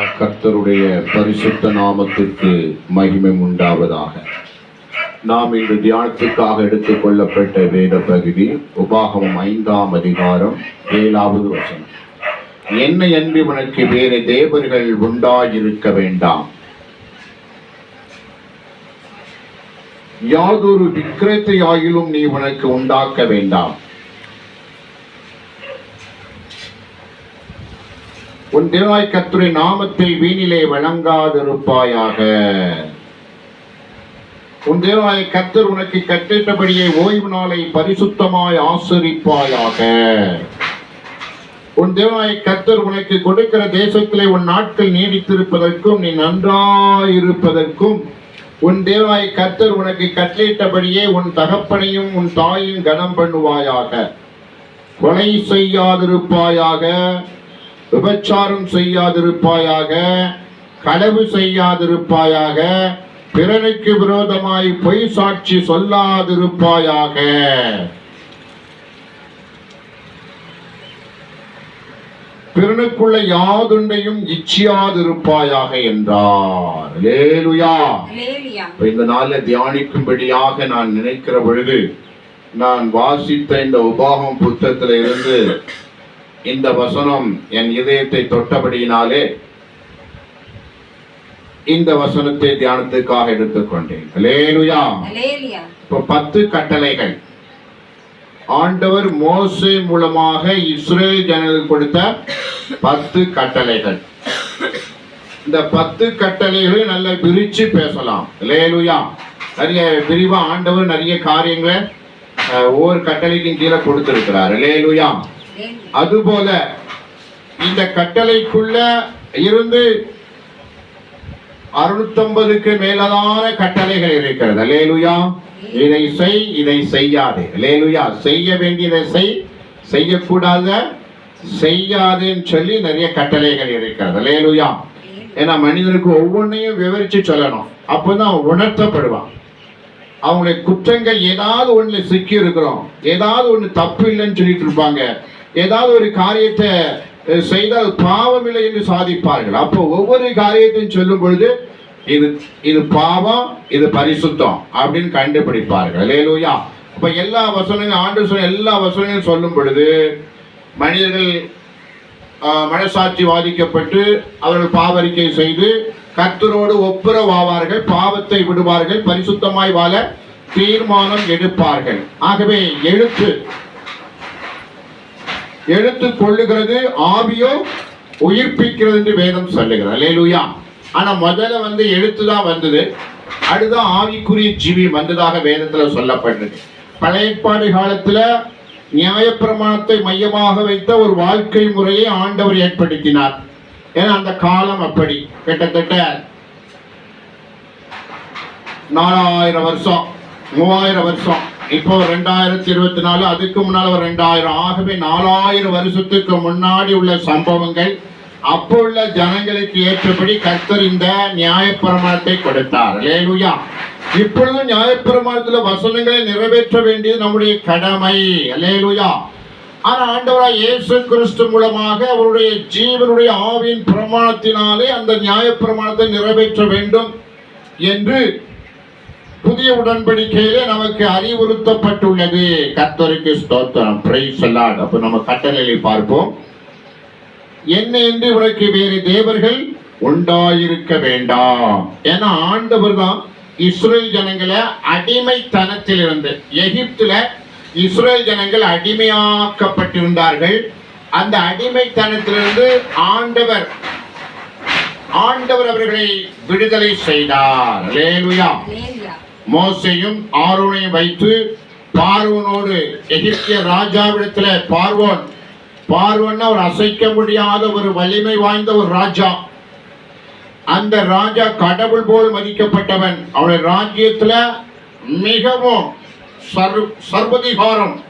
கர்த்தருடைய பரிசுத்த நாமத்திற்கு மகிமை உண்டாவதாக. நாம் இன்று தியானத்துக்காக எடுத்துக் கொள்ளப்பட்ட வேத பகுதி உபாகமம் ஐந்தாம் அதிகாரம் ஏழாவது வசனம். என்னை அன்பி உனக்கு வேறு தேவர்கள் உண்டாயிருக்க வேண்டாம். யாதொரு விக்கிரத்தையாயிலும் நீ உனக்கு உண்டாக்க வேண்டாம். உன் தேவாய் கத்துரை நாமத்தை வீணிலே வழங்காதிருப்பாயாக. உன் தேவாய கத்தர் உனக்கு கட்டிட்டபடியே ஓய்வு நாளை பரிசுத்தமாய் ஆசிரிப்பாயாக. உன் தேவாய கத்தர் உனக்கு கொடுக்கிற தேசத்திலே உன் நாட்கள் நீடித்திருப்பதற்கும் நீ நன்றாயிருப்பதற்கும் உன் தேவாய கத்தர் உனக்கு கட்டளையிட்டபடியே உன் தகப்பனையும் உன் தாயும் கனம் பண்ணுவாயாக. கொலை செய்யாதிருப்பாயாக. விபச்சாரம் செய்யாதிருப்பாயாக களவு செய்யாதிருப்பாயாக பிறனுக்கு விரோதமாய் பொய் சாட்சி சொல்லாதிருப்பாயாக. பிறனுக்குள்ள யாதுண்டையும் இச்சியாதிருப்பாயாக என்றார். லேலுயா இந்த நாள்ல தியானிக்கும்படியாக நான் நினைக்கிற பொழுது நான் வாசித்த இந்த உபாகம் புத்தகத்துல இருந்து இந்த வசனம் என் இதயத்தை தொட்டபடியினாலே இந்த வசனத்தை தியானத்துக்காக எடுத்துக்கொண்டேன். இப்ப பத்து கட்டளைகள். ஆண்டவர் மோசே மூலமாக இஸ்ரேல் ஜனங்களுக்கு கொடுத்த பத்து கட்டளைகள். இந்த பத்து கட்டளைகளை நல்லா பிரிச்சு பேசலாம். லேலுயா நிறைய விரிவா ஆண்டவர் நிறைய காரியங்களை ஒவ்வொரு கட்டளைக்கும் கீழே கொடுத்திருக்கிறார். லேலுயா அதுபோல இந்த கட்டளைக்குள்ள இருந்து அறுநூத்தம்பதுக்கு மேலதான கட்டளைகள் இருக்கிறது. லேலுயா இதை செய் இதை செய்யாதே. லேலுயா செய்ய வேண்டியதை செய். செய்யக்கூடாத செய்யாதேன்னு சொல்லி நிறைய கட்டளைகள் இருக்கிறது. லேலுயா ஏன்னா மனிதனுக்கு ஒவ்வொன்றையும் விவரிச்சு சொல்லணும். அப்போதான் உணர்த்தப்படுவான். அவங்களுடைய குற்றங்கள் ஏதாவது ஒன்று சிக்கி இருக்கிறோம் ஏதாவது ஒண்ணு தப்பு இல்லைன்னு சொல்லிட்டு இருப்பாங்க. ஏதாவது ஒரு காரியத்தை செய்தால் பாவம் இல்லை என்று சாதிப்பார்கள். அப்போ ஒவ்வொரு காரியத்தையும் சொல்லும் பொழுது இது இது பாவம் இது பரிசுத்தம் அப்படின்னு கண்டுபிடிப்பார்கள். லேலூயா இப்போ எல்லா வசனங்களும் ஆண்டு சொன்ன எல்லா வசனங்களும் சொல்லும் பொழுது மனிதர்கள் மனசாட்சி வாதிக்கப்பட்டு அவர்கள் பாவரிக்கை செய்து கர்த்தரோடு ஒப்புரவாவார்கள் பாவத்தை விடுவார்கள் பரிசுத்தமாய் வாழ தீர்மானம் எடுப்பார்கள். ஆகவே எழுத்து. எழுத்து கொள்ளுகிறது ஆவியோ உயிர்ப்பிக்கிறது என்று வேதம் சொல்லுகிறது. அல்லேலூயா. ஆனா முதல்ல வந்து எழுத்து தான் வந்தது. அடுத்த ஆவிக்குரிய ஜீவி வந்ததாக வேதத்துல சொல்லப்பட்டது. பழையப்பாடு காலத்துல நியாயப்பிரமாணத்தை மையமாக வைத்த ஒரு வாழ்க்கை முறையை ஆண்டவர் ஏற்படுத்தினார். ஏன்னா அந்த காலம் அப்படி. கிட்டத்தட்ட நாலாயிரம் வருஷம் மூவாயிரம் வருஷம். இப்போ ரெண்டாயிரத்தி இருபத்தி நாலு அதுக்கு முன்னால ஒரு ரெண்டாயிரம். ஆகவே நாலாயிரம் வருஷத்துக்கு முன்னாடி உள்ள சம்பவங்கள் அப்போ உள்ள ஜனங்களுக்கு ஏற்றபடி கர்த்தர் இந்த நியாயப்பிரமாணத்தை கொடுத்தார். லேலுயா இப்பொழுது நியாயப்பிரமாணத்துல வசனங்களை நிறைவேற்ற வேண்டியது நம்முடைய கடமை. லேலுயா ஆனா ஆண்டவராக இயேசு கிறிஸ்து மூலமாக அவருடைய ஜீவனுடைய ஆவியின் பிரமாணத்தினாலே அந்த நியாயப்பிரமாணத்தை நிறைவேற்ற வேண்டும் என்று புதிய உடன்படிக்கையிலே நமக்கு அறிவுறுத்தப்பட்டுள்ளது. கத்தருக்கு ஸ்தோத்திரம். பிரைஸ் அல்லாட் அப்ப நம்ம கட்டளையை பார்ப்போம். என்ன என்று உனக்கு வேறு தேவர்கள் உண்டாயிருக்க வேண்டாம். ஏன்னா ஆண்டவர் தான் இஸ்ரேல் ஜனங்களை அடிமைத்தனத்திலிருந்து எகிப்துல இஸ்ரேல் ஜனங்கள் அடிமையாக்கப்பட்டிருந்தார்கள். அந்த அடிமைத்தனத்திலிருந்து ஆண்டவர் ஆண்டவர் அவர்களை விடுதலை செய்தார். லேலுயா மோசையும் ஆரோனையும் வைத்து பார்வோனோடு எகிப்திய ராஜாவிடத்துல பார்வோன். பார்வோன்னா ஒரு அசைக்க முடியாத ஒரு வலிமை வாய்ந்த ஒரு ராஜா. அந்த ராஜா கடவுள் போல் மதிக்கப்பட்டவன். அவனுடைய ராஜ்யத்துல மிகவும் சர்வ- சர்வதிகாரம்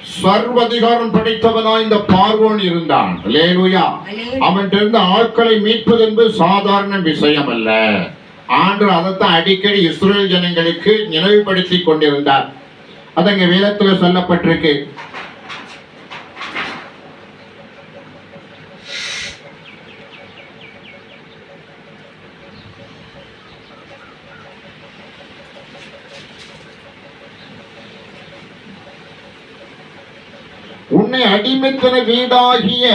சர்வதிகாரம் படைத்தவனாய் இந்த பார்வோன் இருந்தான். அவன்கிட்ட இருந்த ஆட்களை மீட்பது என்பது சாதாரண விஷயம் அல்ல ஆண்டு அதைத்தான் அடிக்கடி இஸ்ரேல் ஜனங்களுக்கு நினைவுபடுத்தி கொண்டிருந்தார். அது அங்கே வேதத்தில் சொல்லப்பட்டிருக்கு. உன்னை அடிமைத்தன வீடாகிய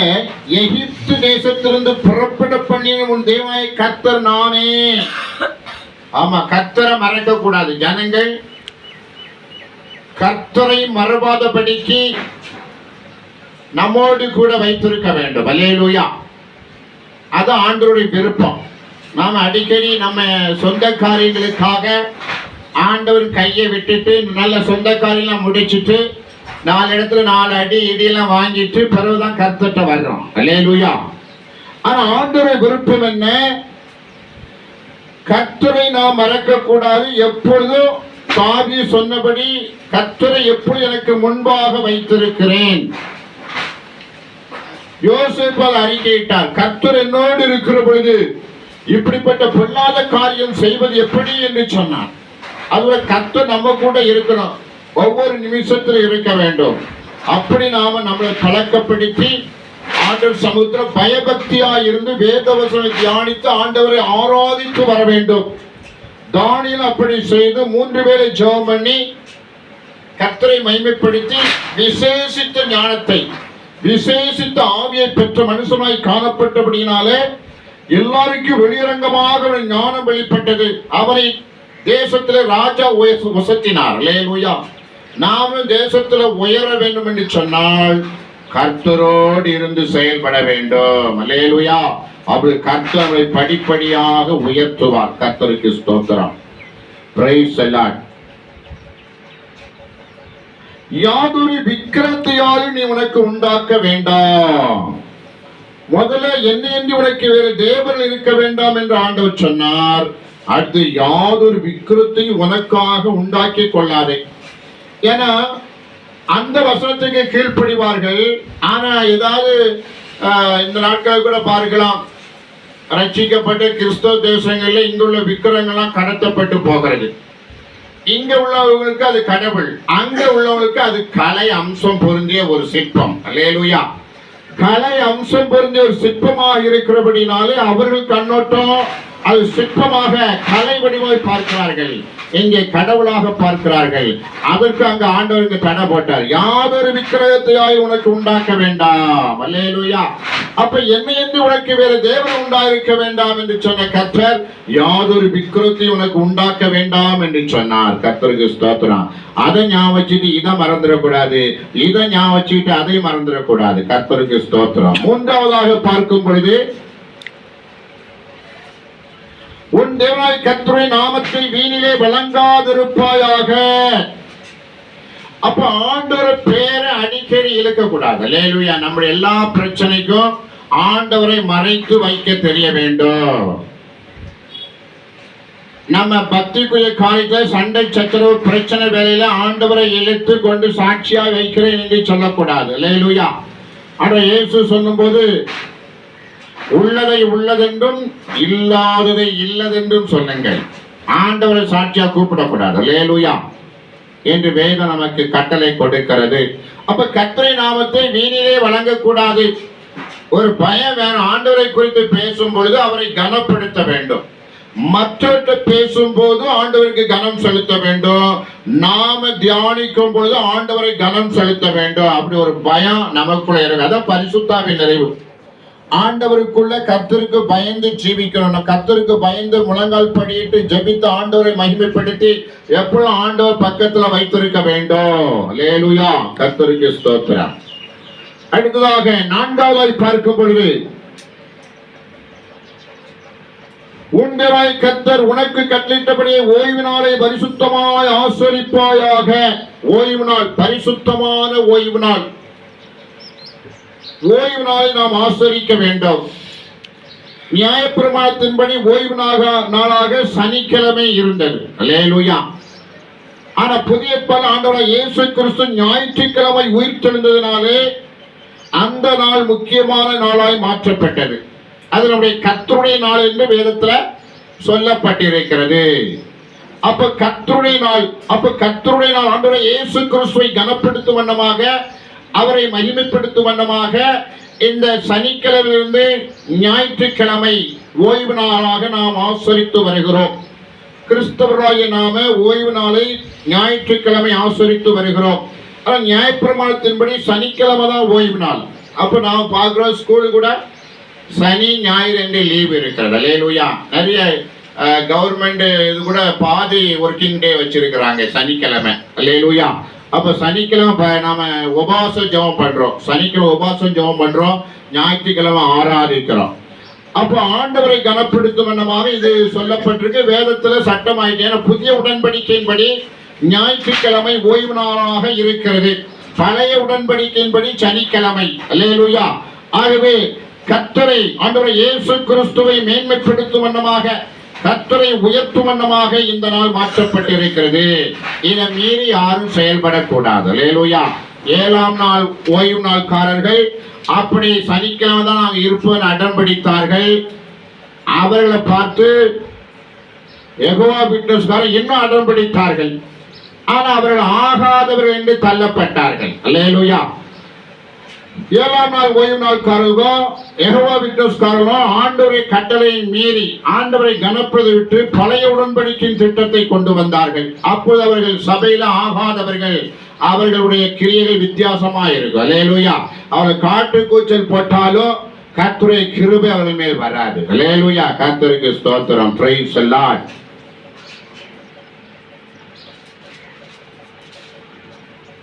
எகிப்து தேசத்திலிருந்து புறப்பட பண்ணின உன் தேவனாய் கத்தர் நானே. ஆமா கத்தரை மறக்க கூடாது. ஜனங்கள் கர்த்தரை மறவாதபடிக்கு நம்மோடு கூட வைத்திருக்க வேண்டும். அல்லேலூயா. அது ஆண்டவருடைய விருப்பம். நாம் அடிக்கடி நம்ம சொந்த காரியங்களுக்காக ஆண்டவர் கையை விட்டுட்டு நல்ல சொந்த காரியம்லாம் முடிச்சிட்டு நாலு இடத்துல நாலு அடி இடியெல்லாம் வாங்கிட்டு பிறகுதான் கர்த்தட்ட வர்றோம். இல்லையா ஆனால் ஆண்டோருடைய விருப்பம் என்ன? கத்துரை நாம் மறக்க கூடாது எப்பொழுதும் சாவி சொன்னபடி கத்துரை எப்படி எனக்கு முன்பாக வைத்திருக்கிறேன். யோசிப்பால் அறிக்கையிட்டார் கர்த்தர் என்னோடு இருக்கிற பொழுது இப்படிப்பட்ட பொல்லாத காரியம் செய்வது எப்படி? என்று சொன்னார். அதுல கர்த்தர் நம்ம கூட இருக்கணும். ஒவ்வொரு நிமிஷத்தில் இருக்க வேண்டும். அப்படி நாம நம்மளை கலக்கப்படுத்தி ஆண்டவர் சமுத்திரம் பயபக்தியா இருந்து வேதவசனை தியானித்து ஆண்டவரை ஆராதித்து வர வேண்டும். தானியில் அப்படி செய்து மூன்று வேளை ஜெபம் பண்ணி கர்த்தரை மைமைப்படுத்தி விசேஷித்த ஞானத்தை விசேஷித்த ஆவியை பெற்ற மனுஷனாய் காணப்பட்டபடியினாலே எல்லாருக்கும் வெளியரங்கமாக ஒரு ஞானம் வெளிப்பட்டது. அவரை தேசத்தில் ராஜா உயர் உசத்தினார் லேலுயா நாமும் தேசத்துல உயர வேண்டும் என்று சொன்னால் கர்த்தரோடு இருந்து செயல்பட வேண்டும். அல்லேலுயா. அவர் கர்த்தரை படிப்படியாக உயர்த்துவார். கர்த்தருக்கு ஸ்தோத்திரம். யாதொரு விக்கிரத்தையாலும் நீ உனக்கு உண்டாக்க வேண்டாம். முதல்ல என்ன என்று உனக்கு வேறு தேவன் இருக்க வேண்டாம் என்று ஆண்டவர் சொன்னார். அடுத்து யாதொரு விக்கிரத்தையும் உனக்காக உண்டாக்கி கொள்ளாதே. ஏன்னா அந்த வசனத்துக்கு கீழ்ப்படிவார்கள். ஆனா ஏதாவது இந்த நாட்களில் கூட பார்க்கலாம். ரட்சிக்கப்பட்ட கிறிஸ்தவ தேசங்களில் இங்குள்ள விக்கிரங்கள்லாம் கடத்தப்பட்டு போகிறது. இங்க உள்ளவர்களுக்கு அது கடவுள் அங்க உள்ளவர்களுக்கு அது கலை அம்சம் பொருந்திய ஒரு சிற்பம். அல்லேலுயா. கலை அம்சம் பொருந்திய ஒரு சிற்பமாக இருக்கிறபடினாலே அவர்கள் கண்ணோட்டம் அது சிற்பமாக கலை வடிவாய் பார்க்கிறார்கள். இங்கே கடவுளாக பார்க்கிறார்கள். அதற்கு அங்கு ஆண்டவருக்கு தடை போட்டார். யாதொரு விக்கிரகத்தையாய் உனக்கு உண்டாக்க வேண்டாம். அல்லேலுயா. அப்ப என்னை என்று உனக்கு வேற தேவன் உண்டாயிருக்க வேண்டாம் என்று சொன்ன கர்த்தர் யாதொரு விக்கிரத்தை உனக்கு உண்டாக்க வேண்டாம் என்று சொன்னார். கர்த்தருக்கு ஸ்தோத்திரம். அதை ஞாபகம் வச்சுட்டு இதை மறந்துடக்கூடாது. இதை ஞாபகம் வச்சுட்டு அதை மறந்துடக்கூடாது. கர்த்தருக்கு ஸ்தோத்திரம். மூன்றாவதாக பார்க்கும் பொழுது உன் தேவனாய் கத்துரை நாமத்தை வீணிலே வழங்காதிருப்பாயாக அப்ப ஆண்டவர் பேரை அடிக்கடி இழுக்க கூடாது லேலுயா நம்ம எல்லா பிரச்சனைக்கும் ஆண்டவரை மறைத்து வைக்க தெரிய வேண்டும். நம்ம பக்திக்குரிய காரியத்துல சண்டை சச்சரவு பிரச்சனை வேலையில ஆண்டவரை இழுத்து கொண்டு சாட்சியா வைக்கிறேன் என்று சொல்லக்கூடாது. லேலுயா ஆனா இயேசு சொல்லும்போது உள்ளதை உள்ளதென்றும் இல்லாததை இல்லதென்றும் சொல்லுங்கள் ஆண்டவரை சாட்சியா கூப்பிடக்கூடாது. லேலுயா என்று வேதம் நமக்கு கட்டளை கொடுக்கிறது. அப்ப கத்தரை நாமத்தை வீணிலே வழங்கக்கூடாது. ஒரு பயம் வேணும். ஆண்டவரை குறித்து பேசும் பொழுது அவரை கனப்படுத்த வேண்டும். மற்றவர்கிட்ட பேசும்போது ஆண்டவருக்கு கனம் செலுத்த வேண்டும். நாம தியானிக்கும் பொழுது ஆண்டவரை கனம் செலுத்த வேண்டும். அப்படி ஒரு பயம் நமக்குள்ள இருக்கு அதான் பரிசுத்தாவின் நிறைவு. ஆண்டவருக்குள்ள கத்தருக்கு பயந்து ஜீவிக்கணும். கத்தருக்கு பயந்து முழங்கால் படியிட்டு ஜெபித்து ஆண்டவரை மகிமைப்படுத்தி எப்பொழுதும் ஆண்டவர் பக்கத்துல வைத்திருக்க வேண்டும். லேலுயா கர்த்தருக்கு ஸ்தோத்திரம். அடுத்ததாக நான்காவதாய் பார்க்கும் பொழுது உண்டராய் கத்தர் உனக்கு கட்டளிட்டபடியே ஓய்வு நாளை பரிசுத்தமாய் ஆசரிப்பாயாக. ஓய்வு நாள் பரிசுத்தமான ஓய்வு நாள் ஓய்வு நாளை நாம் ஆசரிக்க வேண்டும். நியாயப்பிரமாணத்தின்படி ஓய்வு நாக- நாளாக சனிக்கிழமை இருந்தது. லேலுயா ஆனா புதிய பல ஆண்டோட இயேசு கிறிஸ்து ஞாயிற்றுக்கிழமை உயிர் உயிர்த்தெழுந்ததினாலே அந்த நாள் முக்கியமான நாளாய் மாற்றப்பட்டது. அது நம்முடைய கர்த்தருடைய நாள் என்று வேதத்துல சொல்லப்பட்டிருக்கிறது. அப்ப கர்த்தருடைய நாள் அப்ப கர்த்தருடைய நாள் ஆண்டவரை இயேசு கிறிஸ்துவை கனப்படுத்தும் வண்ணமாக அவரை மகிமைப்படுத்தும் வண்ணமாக இந்த சனிக்கிழமையிலிருந்து ஞாயிற்றுக்கிழமை ஓய்வு நாளாக நாம் ஆசரித்து வருகிறோம். கிறிஸ்தவராகிய நாம ஓய்வு நாளை ஞாயிற்றுக்கிழமை ஆசரித்து வருகிறோம். ஆனால் நியாயப்பிரமாணத்தின்படி சனிக்கிழமை தான் ஓய்வு நாள். அப்போ நாம் பார்க்குறோம் ஸ்கூலு கூட சனி ஞாயிறு என்று லீவ் இருக்கிறது. லேலுயா நிறைய கவர்மெண்ட் இது கூட பாதி ஒர்க்கிங் டே வச்சிருக்கிறாங்க சனிக்கிழமை. லேலுயா அப்ப சனிக்கிழமை நம்ம நாம உபவாசம் ஜெபம் பண்றோம். சனிக்கிழமை உபவாசம் ஜெபம் பண்றோம். ஞாயிற்றுக்கிழமை ஆராதிக்கிறோம். அப்போ ஆண்டவரை கனப்படுத்தும் வண்ணமாக இது சொல்லப்பட்டிருக்கு. வேதத்துல சட்டமாயிட்டு ஏன்னா புதிய உடன்படிக்கையின்படி ஞாயிற்றுக்கிழமை ஓய்வு நாளாக இருக்கிறது. பழைய உடன்படிக்கையின்படி சனிக்கிழமை. அல்லேலுயா. ஆகவே கத்தரை ஆண்டவரை இயேசு கிறிஸ்துவை மேன்மைப்படுத்தும் வண்ணமாக கத்தரை உயர்த்தும் வண்ணமாக இந்த நாள் மாற்றப்பட்டிருக்கிறது. இதை மீறி யாரும் செயல்படக்கூடாது. லேலுயா ஏழாம் நாள் ஓய்வு நாள்காரர்கள் அப்படி சனிக்கிழமை தான் நாங்கள் இருப்போம் அடம் பிடித்தார்கள். அவர்களை பார்த்து எகோவா பிட்னஸ்காரர் இன்னும் அடம் பிடித்தார்கள். ஆனால் அவர்கள் ஆகாதவர்கள் என்று தள்ளப்பட்டார்கள். லேலுயா ஏழாம் நாள் ஓய்வு நாள்காரர்களோ எகோவா விட்னஸ்காரர்களோ ஆண்டவரை கட்டளை மீறி ஆண்டவரை கனப்பது விட்டு பழைய உடன்படிக்கையின் திட்டத்தை கொண்டு வந்தார்கள். அப்போது அவர்கள் சபையில ஆகாதவர்கள். அவர்களுடைய கிரியைகள் வித்தியாசமா இருக்கும். அல்லேலூயா. அவர்கள் காட்டு கூச்சல் போட்டாலும் கத்துரை கிருபை அவர்கள் மேல் வராது. அலேலுயா கத்துரைக்கு ஸ்தோத்திரம். பிரைஸ் லார்ட்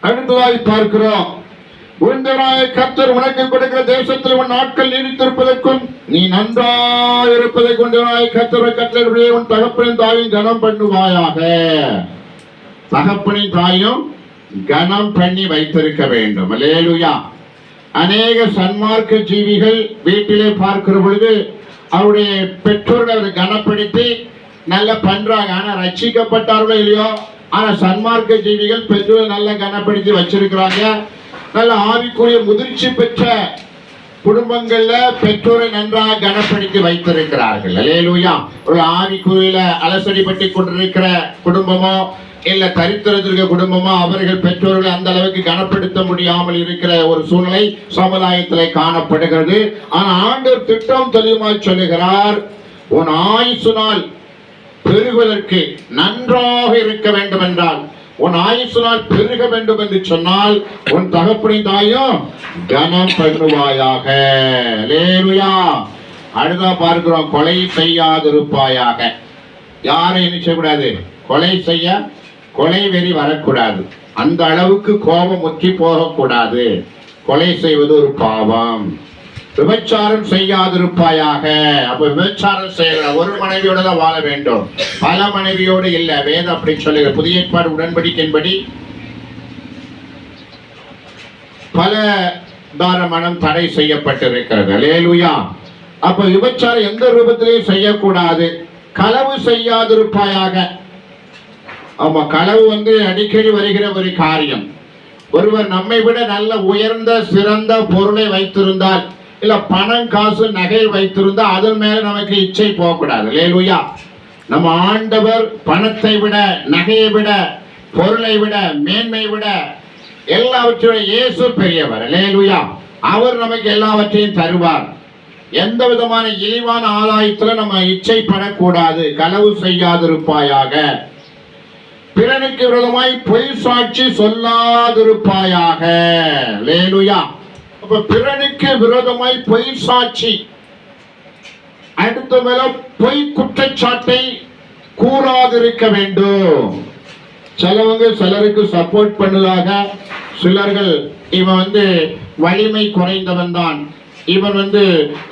அடுத்ததாய் பார்க்கிறோம். உந்தராய கத்தர் உனக்கு கொடுக்கிற தேசத்தில் உன் நாட்கள் நீடித்திருப்பதற்கும் நீ நன்றாய் இருப்பதை கொண்டனாய் கர்த்தரை கட்டளை உன் தகப்பனின் தாயும் கனம் பண்ணுவாயாக. தகப்பனின் தாயும் கனம் பண்ணி வைத்திருக்க வேண்டும். லேலுயா அநேக சன்மார்க்க ஜீவிகள் வீட்டிலே பார்க்கிற பொழுது அவருடைய பெற்றோர்கள் அவரை கனப்படுத்தி நல்லா பண்றாங்க. ஆனா ரட்சிக்கப்பட்டார்களோ இல்லையோ? ஆனா சன்மார்க்க ஜீவிகள் பெற்றோர்கள் நல்லா கனப்படுத்தி வச்சிருக்கிறாங்க. நல்ல ஆவிக்குரிய முதிர்ச்சி பெற்ற குடும்பங்கள்ல பெற்றோரை நன்றாக கனப்படுத்தி வைத்திருக்கிறார்கள். அலேலூயா ஒரு ஆவிக்குரிய அலசடிப்பட்டு கொண்டிருக்கிற குடும்பமோ இல்ல தரித்திரத்திற்கு குடும்பமோ அவர்கள் பெற்றோர்களை அந்த அளவுக்கு கனப்படுத்த முடியாமல் இருக்கிற ஒரு சூழ்நிலை சமுதாயத்தில் காணப்படுகிறது. ஆனா ஆண்டவர் திட்டம் தெளிவாய் சொல்லுகிறார் உன் ஆயுசு நாள் பெறுவதற்கு நன்றாக இருக்க வேண்டும் என்றால் உன் ஆயுசு நாள் பெருக வேண்டும் என்று சொன்னால் உன் தகப்பனின் தாயும் கனம் பண்ணுவாயாக லேலுயா அடுத்தா பார்க்கிறோம் கொலை செய்யாதிருப்பாயாக. யாரை என்ன செய்யக்கூடாது? கொலை செய்ய கொலை வெறி வரக்கூடாது. அந்த அளவுக்கு கோபம் முற்றி போகக்கூடாது. கொலை செய்வது ஒரு பாவம். விபச்சாரம் செய்யாதிருப்பாயாக. அப்ப விபச்சாரம் செய்கிற ஒரு மனைவியோட தான் வாழ வேண்டும். பல மனைவியோடு இல்ல. வேதம் அப்படி சொல்லுகிற புதிய ஏற்பாடு உடன்படிக்கையின்படி பல தார மனம் தடை செய்யப்பட்டிருக்கிறது. லேலுயா அப்ப விபச்சாரம் எந்த ரூபத்திலையும் செய்யக்கூடாது? களவு செய்யாதிருப்பாயாக. ஆமா களவு வந்து அடிக்கடி வருகிற ஒரு காரியம். ஒருவர் நம்மை விட நல்ல உயர்ந்த சிறந்த பொருளை வைத்திருந்தால் இல்ல பணம் காசு நகை வைத்திருந்தா அதன் மேல நமக்கு இச்சை போகக்கூடாது. லேலுயா. நம்ம ஆண்டவர் பணத்தை விட நகையை விட பொருளை விட மேன்மை விட எல்லாவற்றையும் இயேசு பெரியவர். லேலுயா. அவர் நமக்கு எல்லாவற்றையும் தருவார். எந்த விதமான இழிவான ஆதாயத்துல நம்ம இச்சைப்படக்கூடாது. களவு செய்யாதிருப்பாயாக. பிறனுக்கு விரோதமாய் பொய் சாட்சி சொல்லாதிருப்பாயாக. லேலுயா. அப்ப பிறனுக்கு விரோதமாய் பொய் சாட்சி. அடுத்த மேல பொய் குற்றச்சாட்டை கூறாதிருக்க வேண்டும். சிலவங்க சிலருக்கு சப்போர்ட் பண்ணுவதாக சிலர்கள் இவன் வந்து வலிமை குறைந்தவன் தான். இவன் வந்து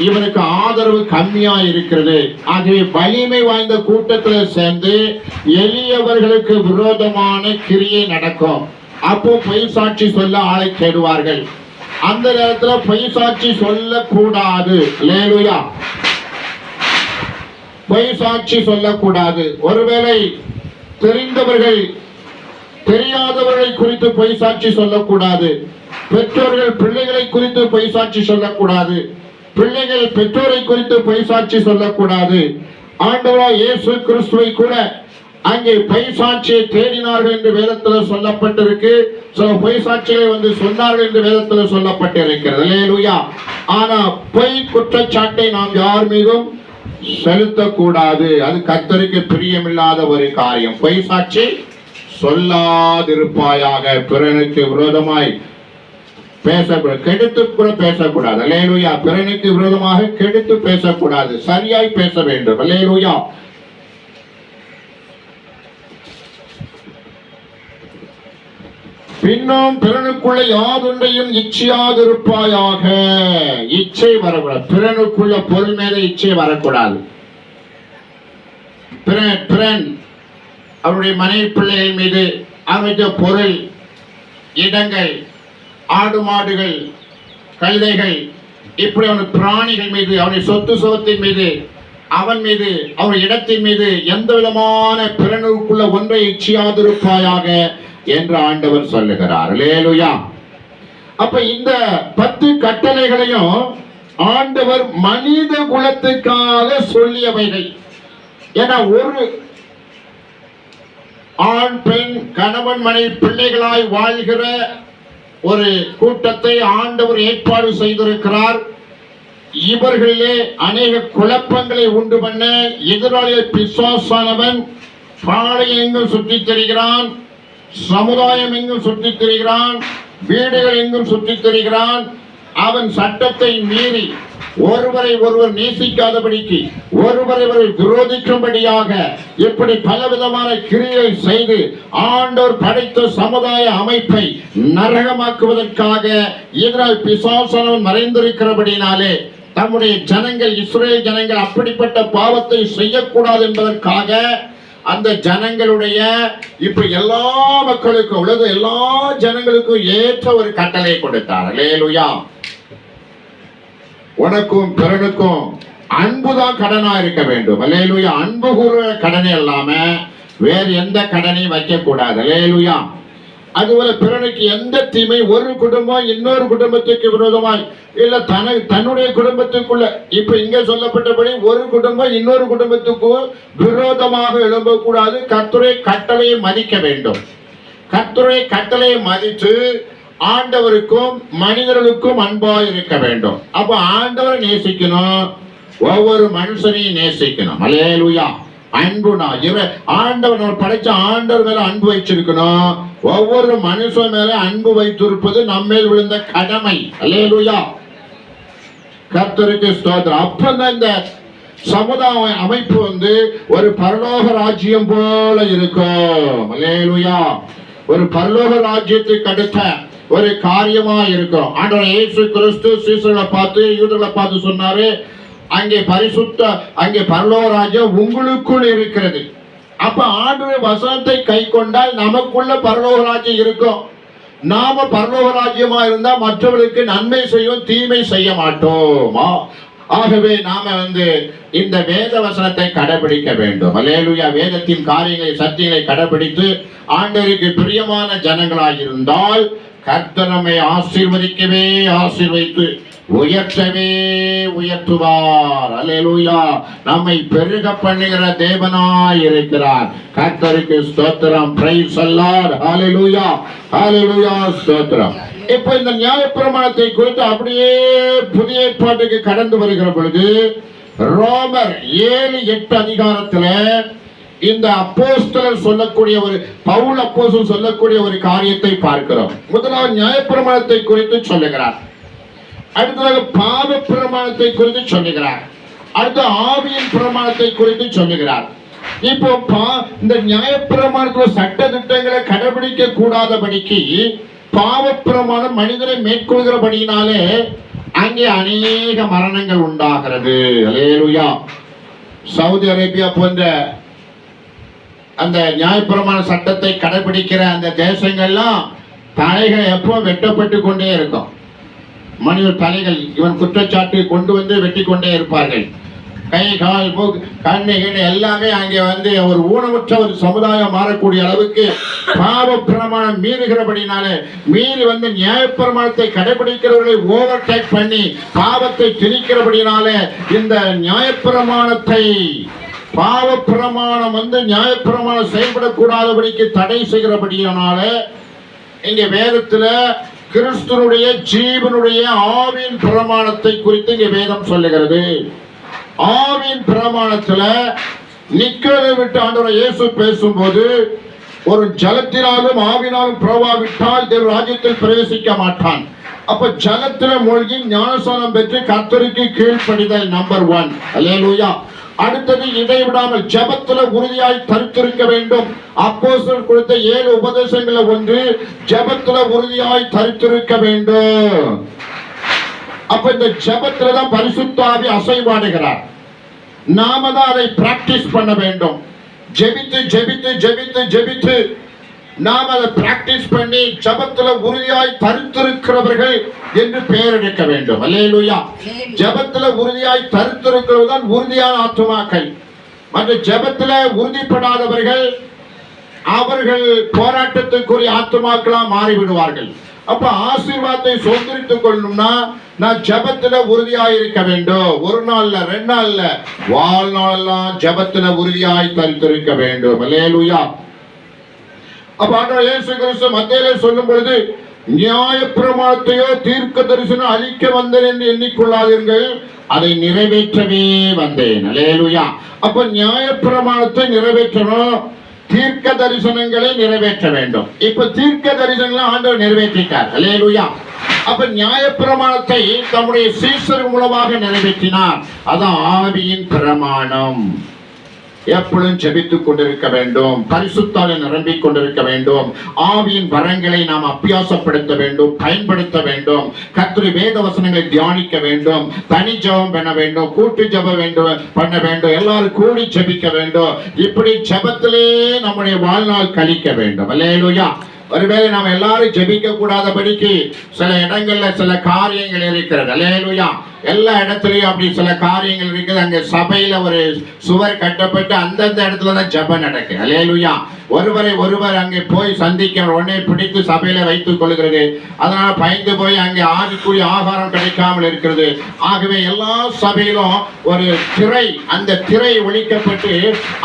இவனுக்கு ஆதரவு கம்மியா இருக்கிறது. ஆகவே வலிமை வாய்ந்த கூட்டத்தில் சேர்ந்து எளியவர்களுக்கு விரோதமான கிரியை நடக்கும். அப்போ பொய் சாட்சி சொல்ல ஆளை தேடுவார்கள். அந்த நேரத்துல பைசாட்சி சொல்லக்கூடாது. லேலுயா. பைசாட்சி சொல்லக்கூடாது. ஒருவேளை தெரிந்தவர்கள் தெரியாதவர்களை குறித்து பைசாட்சி சொல்லக்கூடாது. பெற்றோர்கள் பிள்ளைகளை குறித்து பைசாட்சி சொல்லக்கூடாது. பிள்ளைகள் பெற்றோரை குறித்து பைசாட்சி சொல்லக்கூடாது. ஆண்டவரா இயேசு கிறிஸ்துவை கூட அங்கே பொய் தேடினார்கள் என்று வேதத்துல சொல்லப்பட்டிருக்கு. சில பொய் சாட்சிகளை வந்து சொன்னார்கள் என்று வேதத்துல சொல்லப்பட்டிருக்கிறது. அல்லேலூயா. ஆனா பொய் குற்றச்சாட்டை நாம் யார் மீதும் செலுத்தக்கூடாது. அது கத்தருக்கு பிரியமில்லாத ஒரு காரியம். பொய்சாட்சி சொல்லாதிருப்பாயாக பிறனுக்கு விரோதமாய் பேசக்கூடாது கெடுத்து கூட பேசக்கூடாது. அல்லேலூயா. பிறனுக்கு விரோதமாக கெடுத்து பேசக்கூடாது. சரியாய் பேச வேண்டும். அல்லேலூயா. பின்னும் பிறனுக்குள்ள யாதொன்றையும் இச்சையாதிருப்பாயாக. இச்சை வரக்கூடாது. பிறனுக்குள்ள பொருள் மேல இச்சை வரக்கூடாது. பிறன் பிறன் அவருடைய மனைவி பிள்ளைகள் மீது அமைத்த பொருள் இடங்கள் ஆடு மாடுகள் கழுதைகள் இப்படி அவன் பிராணிகள் மீது அவனுடைய சொத்து சுகத்தின் மீது அவன் மீது அவன் இடத்தின் மீது எந்த விதமான பிறனுக்குள்ள ஒன்றை இச்சியாதிருப்பாயாக. என்று ஆண்டவர் சொல்லுகிறார். லேலுயா அப்ப இந்த பத்து கட்டளைகளையும் ஆண்டவர் மனித குலத்துக்காக சொல்லியவைகள். ஏன்னா ஒரு ஆண் பெண் கணவன் மனைவி பிள்ளைகளாய் வாழ்கிற ஒரு கூட்டத்தை ஆண்டவர் ஏற்பாடு செய்திருக்கிறார். இவர்களிலே அநேக குழப்பங்களை உண்டு பண்ண எதிராளிகள் பிசுவாசானவன் பாளையங்கள் சுற்றித் திரிகிறான். சமுதாயம் எங்கும் சுற்றித் திரிகிறான் வீடுகள் எங்கும் சுற்றித் திரிகிறான். அவன் சட்டத்தை மீறி ஒருவரை ஒருவர் நேசிக்காதபடிக்கு ஒருவரை ஒருவர் விரோதிக்கும்படியாக இப்படி பலவிதமான கிரியை செய்து ஆண்டோர் படைத்த சமுதாய அமைப்பை நரகமாக்குவதற்காக இதனால் பிசாசனவன் மறைந்திருக்கிறபடினாலே தம்முடைய ஜனங்கள் இஸ்ரேல் ஜனங்கள் அப்படிப்பட்ட பாவத்தை செய்யக்கூடாது என்பதற்காக அந்த ஜனங்களுடைய இப்ப எல்லா மக்களுக்கும் உலக எல்லா ஜனங்களுக்கும் ஏற்ற ஒரு கட்டளை கொடுத்தார். லேலுயா உனக்கும் பிறனுக்கும் அன்புதான் கடனா இருக்க வேண்டும். லேலுயா அன்பு கூற கடனை இல்லாம வேறு எந்த கடனையும் வைக்க கூடாது அதுபோல பிறனுக்கு எந்த தீமை ஒரு குடும்பம் இன்னொரு குடும்பத்துக்கு விரோதமாய்? இல்ல தன தன்னுடைய குடும்பத்துக்குள்ள இப்ப இங்க சொல்லப்பட்டபடி ஒரு குடும்பம் இன்னொரு குடும்பத்துக்கு விரோதமாக எழும்பக்கூடாது. கத்துரை கட்டளையை மதிக்க வேண்டும். கத்துரை கட்டளையை மதித்து ஆண்டவருக்கும் மனிதர்களுக்கும் அன்பாக இருக்க வேண்டும். அப்ப ஆண்டவரை நேசிக்கணும். ஒவ்வொரு மனுஷனையும் நேசிக்கணும். மலையலுயா அன்புனா இவன் ஆண்டவர் நம்ம படைச்ச ஆண்டவர் மேல அன்பு வச்சிருக்கணும். ஒவ்வொரு மனுஷன் மேல அன்பு வைத்திருப்பது நம்மேல் விழுந்த கடமை. அலேலுயா கர்த்தருக்கு ஸ்தோத்திரம். அப்பதான் இந்த சமுதாய அமைப்பு வந்து ஒரு பரலோக ராஜ்யம் போல இருக்கும். அல்லேலுயா. ஒரு பரலோக ராஜ்யத்துக்கு அடுத்த ஒரு காரியமா இருக்கும். ஆண்டவர் இயேசு கிறிஸ்து சீசர்களை பார்த்து யூதர்களை பார்த்து சொன்னாரு அங்கே பரிசுத்த அங்கே பரலோகராஜ்யம் உங்களுக்குள் இருக்கிறது. அப்ப ஆண்டு வசனத்தை கை கொண்டால் நமக்குள்ள பரலோகராஜ்யம் இருக்கும். நாம பரலோகராஜ்யமா இருந்தா மற்றவர்களுக்கு நன்மை செய்யும் தீமை செய்ய மாட்டோமா? ஆகவே நாம வந்து இந்த வேத வசனத்தை கடைபிடிக்க வேண்டும். அலேலுயா வேதத்தின் காரியங்களை சத்தியங்களை கடைபிடித்து ஆண்டவருக்கு பிரியமான ஜனங்களாக இருந்தால் கர்த்தனமை ஆசீர்வதிக்கவே ஆசீர்வதித்து உயர்த்தவே உயர்த்துவார். அலையலூயா நம்மை பெருக பண்ணுகிற தேவனாய் இருக்கிறார். கர்த்தருக்கு ஸ்தோத்திரம். பிரைஸ் அல்லார் ஹalleluya ஹalleluya ஸ்தோத்திரம். இப்போ இந்த நியாயப்பிரமாணத்தை குறித்து அப்படியே புதிய ஏற்பாட்டுக்கு கடந்து வருகிற பொழுது ரோமர் ஏழு எட்டு அதிகாரத்துல இந்த அப்போஸ்தலர் சொல்லக்கூடிய ஒரு பவுல் அப்போஸ்தலர் சொல்லக்கூடிய ஒரு காரியத்தை பார்க்கிறோம். முதலாவது நியாயப்பிரமாணத்தை குறித்து சொல்லுகிறார். அடுத்ததாக பாவ பிரமாணத்தை குறித்து சொல்லுகிறார். அடுத்து ஆவியின் பிரமாணத்தை குறித்து சொல்லுகிறார். இப்போ பா- இந்த நியாயப்பிரமாணத்துல சட்ட திட்டங்களை கடைபிடிக்க கூடாதபடிக்கு பாவ பிரமாணம் மனிதனை மேற்கொள்கிறபடியினாலே அங்கே அநேக மரணங்கள் உண்டாகிறது. அலேலுயா சவுதி அரேபியா போன்ற அந்த நியாயப்பிரமாண சட்டத்தை கடைபிடிக்கிற அந்த தேசங்கள்லாம் தலைகள் எப்போ வெட்டப்பட்டு கொண்டே இருக்கும். மனித தலைகள் இவன் குற்றச்சாட்டு கொண்டு வந்து வெட்டி கொண்டே இருப்பார்கள். கை கால் மூக்கு கண்ணு கிண்ணு எல்லாமே அங்கே வந்து ஒரு ஊனமுற்ற ஒரு சமுதாயம் மாறக்கூடிய அளவுக்கு பாவ பிரமாணம் மீறுகிறபடினாலே மீறி வந்து நியாயப்பிரமாணத்தை கடைபிடிக்கிறவர்களை ஓவர் டேக் பண்ணி பாவத்தை திணிக்கிறபடினாலே இந்த நியாயப்பிரமாணத்தை பாவ பிரமாணம் வந்து நியாயப்பிரமாணம் செயல்படக்கூடாதபடிக்கு தடை செய்கிறபடியானாலே இங்க வேதத்துல கிறிஸ்துனுடைய ஜீவனுடைய ஆவியின் பிரமாணத்தை குறித்து இங்க வேதம் சொல்லுகிறது. ஆவியின் பிரமாணத்துல நிக்கதை விட்டு ஆண்டவர் இயேசு பேசும்போது ஒரு ஜலத்தினாலும் ஆவினாலும் பிரவாவிட்டால் தேவ ராஜ்யத்தில் பிரவேசிக்க மாட்டான். அப்ப ஜலத்தில மூழ்கி ஞானசானம் பெற்று கத்தருக்கு கீழ்ப்படிதல் நம்பர் ஒன் அல்லேலூயா அடுத்தது இடைவிடாமல் விடாமல் உறுதியாய் தரித்திருக்க வேண்டும். அப்போஸ்தலர் கொடுத்த ஏழு உபதேசங்கள ஒன்று ஜபத்துல உறுதியாய் தரித்திருக்க வேண்டும். அப்ப இந்த ஜெபத்துல தான் பரிசுத்தாவி அசைவாடுகிறார். நாம தான் அதை பிராக்டிஸ் பண்ண வேண்டும். ஜெபித்து ஜெபித்து ஜெபித்து ஜெபித்து நாம் அதை பிராக்டிஸ் பண்ணி ஜெபத்துல உறுதியாய் தரித்திருக்கிறவர்கள் என்று பெயர் எடுக்க வேண்டும். அல்லேலூயா. ஜெபத்துல உறுதியாய் தரித்திருக்கிறது தான் உறுதியான ஆத்துமாக்கள். மற்ற ஜெபத்துல உறுதிப்படாதவர்கள் அவர்கள் போராட்டத்துக்குரிய ஆத்துமாக்களா மாறிவிடுவார்கள். அப்ப ஆசீர்வாதத்தை சுதந்திரித்துக் கொள்ளணும்னா நான் ஜெபத்துல உறுதியாய் இருக்க வேண்டும். ஒரு நாள்ல ரெண்டு நாள்ல வாழ்நாளெல்லாம் ஜெபத்துல உறுதியாய் தரித்திருக்க வேண்டும். அல்லேலூயா. அப்ப ஆண்டவர் இயேசு கிறிஸ்து மத்தியிலே சொல்லும் பொழுது நியாயப்பிரமாணத்தையோ தீர்க்க தரிசனம் அழிக்க வந்தேன் என்று எண்ணிக்கொள்ளாதீர்கள் அதை நிறைவேற்றவே வந்தேன். அல்லேலூயா அப்ப நியாயப்பிரமாணத்தை நிறைவேற்றணும் தீர்க்க தரிசனங்களை நிறைவேற்ற வேண்டும். இப்ப தீர்க்க தரிசனங்களை ஆண்டவர் நிறைவேற்றிட்டார். அலேலுயா அப்ப நியாயப்பிரமாணத்தை தம்முடைய சீசர் மூலமாக நிறைவேற்றினார். அதான் ஆவியின் பிரமாணம். எப்பொழுதும் ஜெபித்துக் கொண்டிருக்க வேண்டும். பரிசுத்தாலை நிரம்பிக் கொண்டிருக்க வேண்டும். ஆவியின் வரங்களை நாம் அபியாசப்படுத்த வேண்டும் பயன்படுத்த வேண்டும். கத்திரி வேத வசனங்களை தியானிக்க வேண்டும். தனி ஜெபம் பண்ண வேண்டும் கூட்டு ஜப வேண்டும் பண்ண வேண்டும். எல்லாரும் கூடி ஜெபிக்க வேண்டும். இப்படி ஜபத்திலே நம்முடைய வாழ்நாள் கழிக்க வேண்டும். அல்லையா ஒருவேளை நாம் எல்லாரும் ஜபிக்க கூடாதபடிக்கு சில இடங்கள்ல சில காரியங்கள் இருக்கிறது. அல்லையா எல்லா இடத்துலையும் அப்படி சில காரியங்கள் இருக்குது. அங்கே சபையில் ஒரு சுவர் கட்டப்பட்டு அந்தந்த இடத்துல தான் ஜெபம் நடக்குது அலேலுயா ஒருவரை ஒருவர் அங்கே போய் சந்திக்க உடனே பிடித்து சபையில் வைத்துக் கொள்கிறது. அதனால் பயந்து போய் அங்கே ஆகக்கூடிய ஆகாரம் கிடைக்காமல் இருக்கிறது. ஆகவே எல்லா சபையிலும் ஒரு திரை அந்த திரை ஒழிக்கப்பட்டு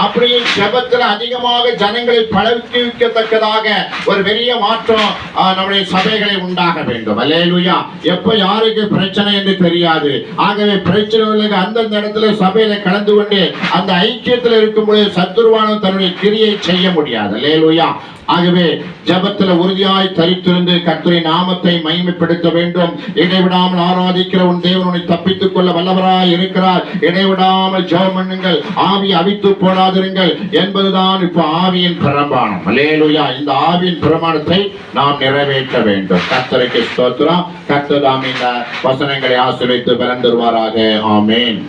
அப்படியே ஜபத்தில் அதிகமாக ஜனங்களை பழக்கிவிக்கத்தக்கதாக ஒரு பெரிய மாற்றம் நம்முடைய சபைகளை உண்டாக வேண்டும். அலேலுயா எப்போ யாருக்கு பிரச்சனை என்று தெரியாது. ஆகவே பிரச்சனை அந்தந்த இடத்துல சபையில கலந்து கொண்டு அந்த ஐக்கியத்தில் இருக்கும்போது சத்துருவானம் தன்னுடைய கிரியை செய்ய முடியாது. லேலுயா ஆகவே ஜெபத்துல உறுதியாய் தரித்திருந்து கர்த்தரின் நாமத்தை மகிமைப்படுத்த வேண்டும். இடைவிடாமல் ஆராதிக்கிற உன் தேவன் உன்னை தப்பித்துக் கொள்ள வல்லவராய் இருக்கிறார். இடைவிடாமல் ஜெபம் பண்ணுங்கள். ஆவி அவித்து போடாதிருங்கள் என்பதுதான் இப்ப ஆவியின் பிரமாணம். அல்லேலூயா. இந்த ஆவியின் பிரமாணத்தை நாம் நிறைவேற்ற வேண்டும். கர்த்தருக்கு ஸ்தோத்திரம். கர்த்தர் இந்த வசனங்களை ஆசிரியத்து பிறந்துருவாராக. ஆமேன்.